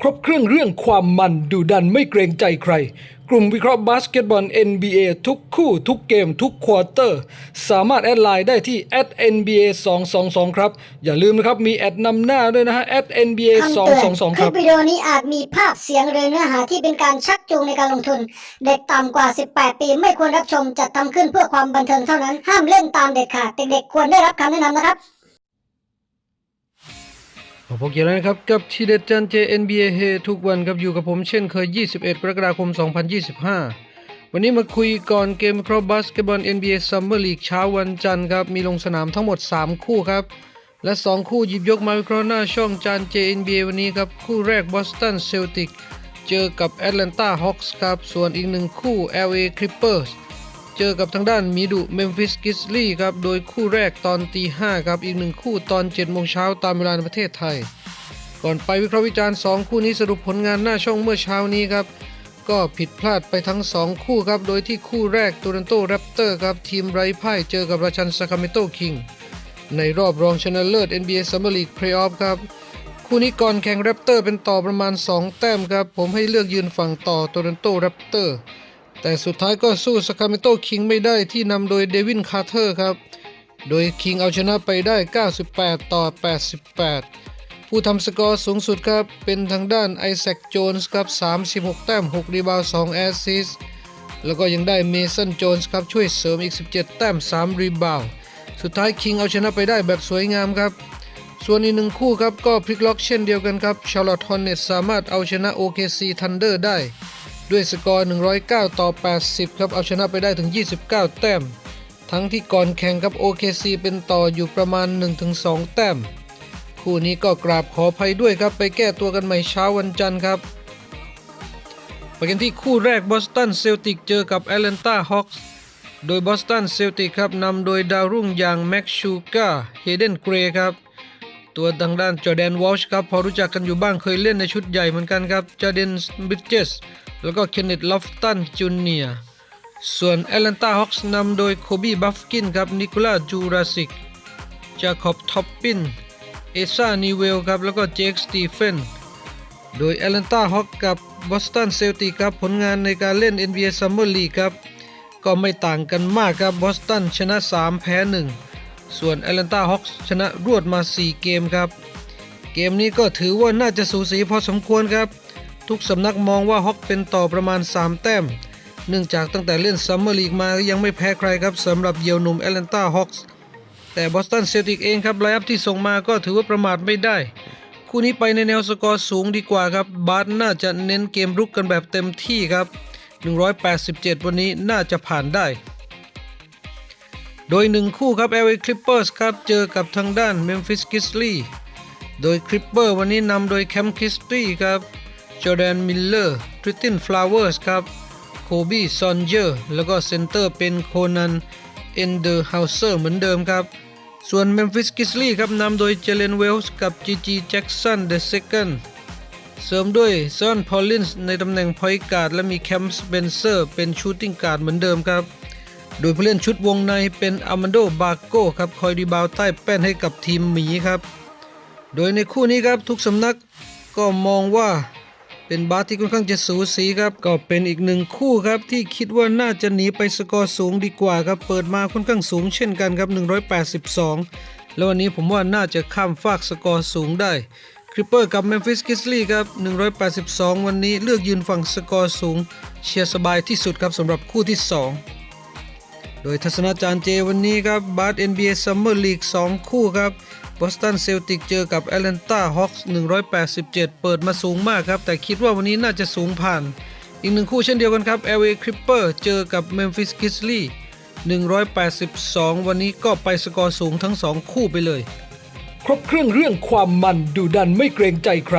ครบเครื่องเรื่องความมันดุดันไม่เกรงใจใคร กลุ่มวิเคราะห์บาสเกตบอล NBA ทุกคู่ทุกเกมทุกควอเตอร์ สามารถแอดไลน์ได้ที่ @nba 222ครับ อย่าลืมนะครับ มีแอดนำหน้าด้วยนะฮะ @nba คำเตือน222คคลิรัปบวิดีโอนี้อาจมีภาพเสียงหรือเนื้อหาที่เป็นการชักจูงในการลงทุน เด็กต่ำกว่า 18 ปีไม่ควรรับชมจัดทำขึ้นเพื่อความบันเทิงเท่านั้น ห้ามเล่นตามเด็ดขาดเด็กๆควรได้รับคำแนะนำนะครับ ขอบคุณแล้วนะครับ กับทีเด็ดจันเจ NBA เฮทุกวันครับอยู่กับผมเช่นเคย 21 กรกฎาคม 2025 วันนี้มาคุยก่อนเกมครอบบาสเกตบอล NBA Summer League เช้าวันจันทร์ครับ มีลงสนามทั้งหมด 3 คู่ครับ และ 2 คู่หยิบยกมาวิเคราะห์หน้าช่องจานเจ NBA วันนี้ครับ คู่แรก Boston Celtics เจอกับ Atlanta Hawks ครับ ส่วนอีกหนึ่งคู่ LA Clippers เจอกับทางด้านมีดุ Memphis Grizzlies ครับ โดยคู่แรกตอนตี5ครับ อีกหนึ่งคู่ตอน7โมงเช้าตามเวลาในประเทศไทย ก่อนไปวิเคราะห์วิจารณ์ 2 คู่นี้สรุปผลงานหน้าช่องเมื่อเช้านี้ครับ ก็ผิดพลาดไปทั้ง 2 คู่ครับ โดยที่คู่แรกโตรอนโตแรปเตอร์ครับทีมไร้พ่ายเจอกับราชันซาคาเมโตคิงในรอบรองชนะเลิศ NBA Summer League Playoff ครับคู่นี้ก่อนแข่งแรปเตอร์เป็นต่อประมาณ 2 แต้มครับ ผมให้เลือกยืนฝั่งต่อโตรอนโตแรปเตอร์ แต่สุดท้ายก็สู้ซาคาเมโตคิงไม่ได้ที่นำโดยเดวินคาร์เตอร์ครับ โดยคิงเอาชนะไปได้ 98 ต่อ 88 ผู้ทำสกอร์สูงสุดครับ เป็นทางด้านไอแซคโจนส์ครับ 36 แต้ม 6 รีบาว2แอสซิสแล้วก็ยังได้เมสันโจนส์ครับ ช่วยเสริมอีก 17 แต้ม 3 รีบาวสุดท้ายคิงเอาชนะไปได้แบบสวยงามครับส่วนอีกหนึ่งคู่ครับก็พลิกล็อกเช่นเดียวกันครับชาร์ลอตฮอนเนตสามารถเอาชนะ OKC Thunder ได้ ด้วยสกอร์ 109 ต่อ 80 ครับ เอาชนะไปได้ถึง 29 แต้ม ทั้งที่ก่อนแข่งกับ OKC เป็นต่ออยู่ประมาณ 1-2 แต้ม คู่นี้ก็กราบขออภัยด้วยครับ ไปแก้ตัวกันใหม่เช้าวันจันทร์ครับ ไปกันที่คู่แรกบอสตันเซลติกเจอกับแอตแลนตาฮอคส์ โดยบอสตันเซลติกครับนำโดยดาวรุ่งอย่างแม็กชูกาเฮเดนเกรครับตัวทางด้านจอแดนวอลช์ครับพอรู้จักกันอยู่บ้างเคยเล่นในชุดใหญ่เหมือนกันครับจอแดนบิเจส แล้วก็เคนเนตลอฟตันจูเนียส่วนแอตแลนตาฮอคส์นำโดยโคบีบัฟกินครับนิโคลาจูราสิกจาคอบท็อปปินเอซ่านิเวลครับแล้วก็เจคสตีเฟนโดยแอตแลนตาฮอคกับบอสตันเซลติกครับผลงานในการเล่น NBA Summer League ครับก็ไม่ต่างกันมากครับบอสตันชนะ 3 แพ้ 1 ส่วนแอตแลนตาฮอคชนะรวดมา 4 เกมครับ เกมนี้ก็ถือว่าน่าจะสูสีพอสมควรครับ ทุกสำนักมองว่าฮอคเป็นต่อประมาณ 3 แต้ม เนื่องจากตั้งแต่เล่นซัมเมอร์ลีกมายังไม่แพ้ใครครับสำหรับเยาวหนุ่มแอตแลนตาฮอคแต่บอสตันเซลติกเองครับไลอัพที่ส่งมาก็ถือว่าประมาทไม่ได้ คู่นี้ไปในแนวสกอร์สูงดีกว่าครับบาสน่าจะเน้นเกมรุกกันแบบเต็มที่ครับ 187 วันนี้น่าจะผ่านได้ โดยหนึ่งคู่ครับ LA Clippers ครับเจอกับทางด้าน Memphis Grizzlies โดย Clipper วันนี้นำโดยแคมคิสตี้ครับ จอแดนมิลเลอร์ทริตตินฟลาวเวอร์สครับโคบีซอนเจอร์แล้วก็เซนเตอร์เป็นโคนันเอนเดอร์เฮาเซอร์เหมือนเดิมครับ ส่วน Memphis Grizzlies ครับนำโดยเจเลนเวลส์กับ GG Jackson the second เสริมด้วยซอนพอลลินส์ในตำแหน่งพอยการ์ดและมีแคมสเปนเซอร์เป็นชูตติ้งการ์ดเหมือนเดิมครับ โดยผู้เล่นชุดวงในเป็นอามันโดบาโก้ครับคอยดีบาวใต้แป้นให้กับทีมหมีครับ โดยในคู่นี้ครับทุกสำนักก็มองว่า เป็นบาสที่ค่อนข้างจะสูสีครับ ก็เป็นอีกหนึ่งคู่ครับที่คิดว่าน่าจะหนีไปสกอร์สูงดีกว่าครับ เปิดมาค่อนข้างสูงเช่นกันครับ 182 แล้ววันนี้ผมว่าน่าจะข้ามฟากสกอร์สูงได้คริปเปอร์กับเมมฟิสกิสลีครับ 182 วันนี้เลือกยืนฝั่งสกอร์สูง เชียร์สบายที่สุดครับสำหรับคู่ที่ 2 โดยทัศนาจารย์เจวันนี้ครับบาส NBA Summer League 2 คู่ครับ บอสตันเซลติกเจอกับแอตแลนตาฮอคส์187 เปิดมาสูงมากครับ แต่คิดว่าวันนี้น่าจะสูงผ่าน อีกหนึ่งคู่เช่นเดียวกันครับ LA Clipper เจอกับ Memphis Grizzlies 182 วันนี้ก็ไปสกอร์สูงทั้ง 2 คู่ไปเลย ครบเครื่องเรื่องความมันดุดันไม่เกรงใจใคร